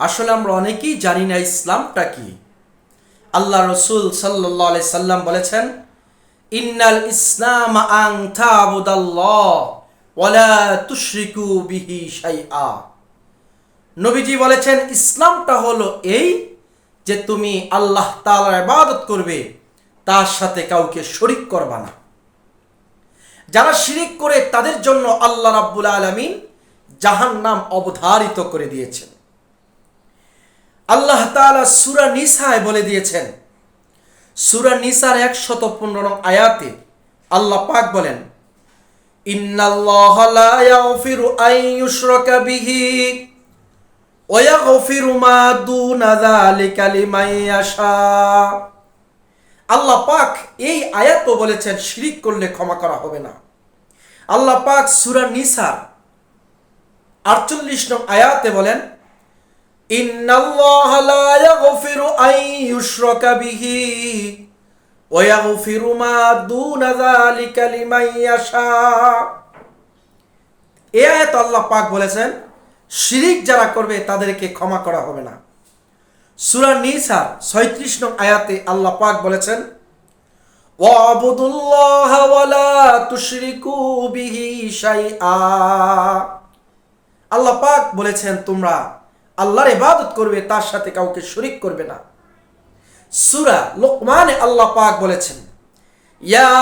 আসলে আমরা অনেকেই জানি না ইসলামটা কি। আল্লাহ রসুল সাল্লাহ সাল্লাম বলেছেন, ইন্নাল ইসলাম আং ওয়ালা বিহি নবীজি বলেছেন, ইসলামটা হলো এই যে তুমি আল্লাহ তাআলার ইবাদত করবে, তার সাথে কাউকে শরিক করবা না। যারা শিরিক করে, তাদের জন্য আল্লাহ রাব্বুল আলামিন জাহান্নাম অবধারিত করে দিয়েছেন। আল্লাহ তালা সুরা নিসায় বলে দিয়েছেন। সুরা নিসার একশত পনেরো আয়াতে আল্লাহ পাক বলেন আল্লাহ পাক এই আয়াতও বলেছেন, শিরিক করলে ক্ষমা করা হবে না। আল্লাহ পাক সূরা নিসা আটচল্লিশ নং আয়াতে বলেন আল্লাহ পাক বলেছেন, শিরিক যারা করবে তাদেরকে ক্ষমা করা হবে না। সূরা নিসা 36 নং আয়াতে আল্লাহ পাক বলেছেন আল্লাহ পাক বলেছেন, তোমরা আল্লাহর ইবাদত করবে, তার সাথে কাউকে শরিক করবে না। সূরা লোকমানে আল্লাহ পাক বলেছেন, ইয়া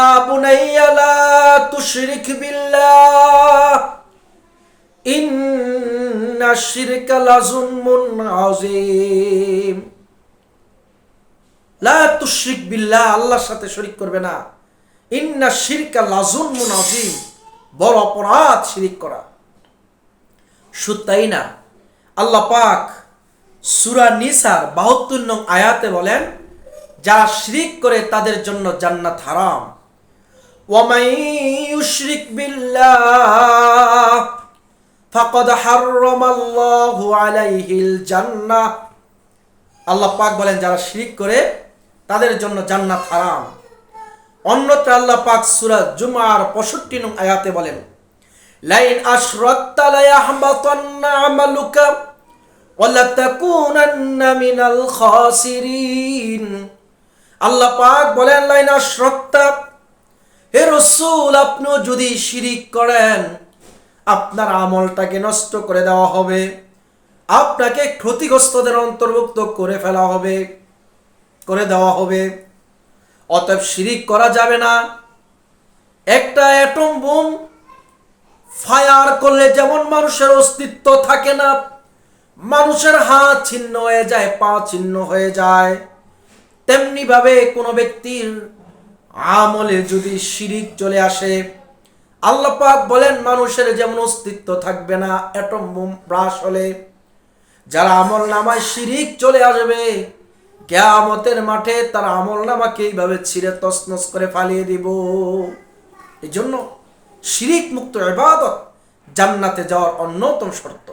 তুশরিক বিল্লাহ, ইন্না শিরকা লাজুলমুন আযীম। লা তুশরিক বিল্লাহ, আল্লাহর সাথে শরিক করবে না। ইন্না শিরকা লাজুলমুন আযীম, বড় অপরাধ শিরিক করা। শুধু তাই না আল্লাহ পাক সূরা নিসার 72 নং আয়াতে বলেন, যারা শিরিক করে তাদের জন্য জান্নাত হারাম। ওয়ামান ইউশরিক বিল্লাহ, ফাকাদ হাররামাল্লাহু আলাইহিল জান্নাহ। আল্লাহ পাক বলেন, যারা শিরিক করে তাদের জন্য জান্নাত হারাম। অন্যত্র আল্লাহ পাক সূরা জুমার 65 নং আয়াতে বলেন লাইন আশরাকতা লা ইয়াহবাতান্না আমালুকা ওয়া লা তাকুনান্না মিনাল খাসিরিন। আল্লাহ পাক বলেন, লাইন আশরাকতা, হে রাসূল আপনি যদি শিরিক করেন, আপনার আমলটাকে নষ্ট করে দেওয়া হবে, আপনাকে ক্ষতিগ্রস্তদের অন্তর্ভুক্ত করে ফেলা হবে, করে দেওয়া হবে। অতএব শিরিক করা যাবে না। একটা অ্যাটম বোম ফায়ার করলে যেমন মানুষের অস্তিত্ব থাকে না, মানুষের হাত ছিন্ন হয়ে যায়, পা ছিন্ন হয়ে যায়। তেমনি ভাবে কোনো ব্যক্তির আমলে যদি শিরিক চলে আসে, আল্লাহ পাক বলেন, মানুষের যেমন অস্তিত্ব থাকবে না অ্যাটম বোম ব্রাশ হলে যারা আমল নামায় শিরিক চলে আসবে, কেয়ামতের মাঠে তার আমল নামাকে এইভাবে ছিঁড়ে তসনস করে ফালিয়ে দিব। এই জন্য শিরিক মুক্ত ইবাদত জান্নাতে যাওয়ার অন্যতম শর্ত।